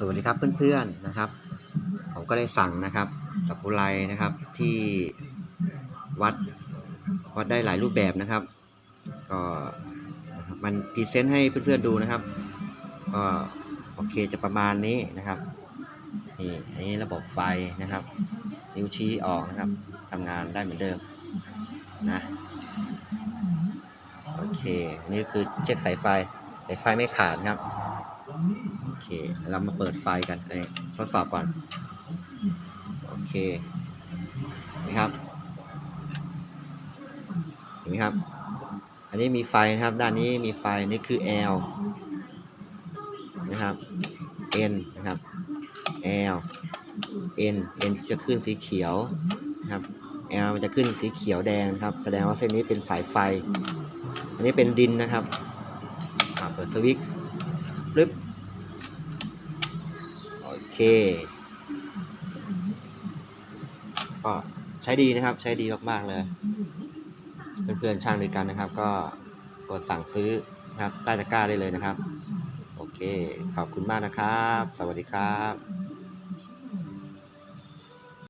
สวัสดีครับเพื่อนๆนะครับ ผมก็ได้สั่งนะครับสับปุไรนะครับที่วัดวัดได้หลายรูปแบบนะครับ ก็มันพรีเซนต์ให้เพื่อนๆดูนะครับ ก็โอเคจะประมาณนี้นะครับนี่อันนี้ระบบไฟนะครับ นิ้วชี้ออกนะครับทำงานได้เหมือนเดิมนะโอเค นี่คือเช็คสายไฟสายไฟไม่ขาดครับ เคเรามาเปิดไฟกันเอ้ยทดสอบก่อน โอเคเห็นไหมครับเห็นไหมครับ อันนี้มีไฟนะครับ ด้านนี้มีไฟนี่คือ L นะครับ N นะครับ L N N จะขึ้นสีเขียวนะครับ L มันจะขึ้นสีเขียวแดงครับ แสดงว่าเส้นนี้เป็นสายไฟ อันนี้เป็นดินนะครับเปิดสวิตช์ปึ๊บ เคก็ใช้ดีนะครับ ใช้ดีมากๆเลย เพื่อนๆช่างด้วยกันนะครับ ก็กดสั่งซื้อนะครับใต้ตะกร้าได้เลยนะครับ โอเค ขอบคุณมากนะครับ สวัสดีครับ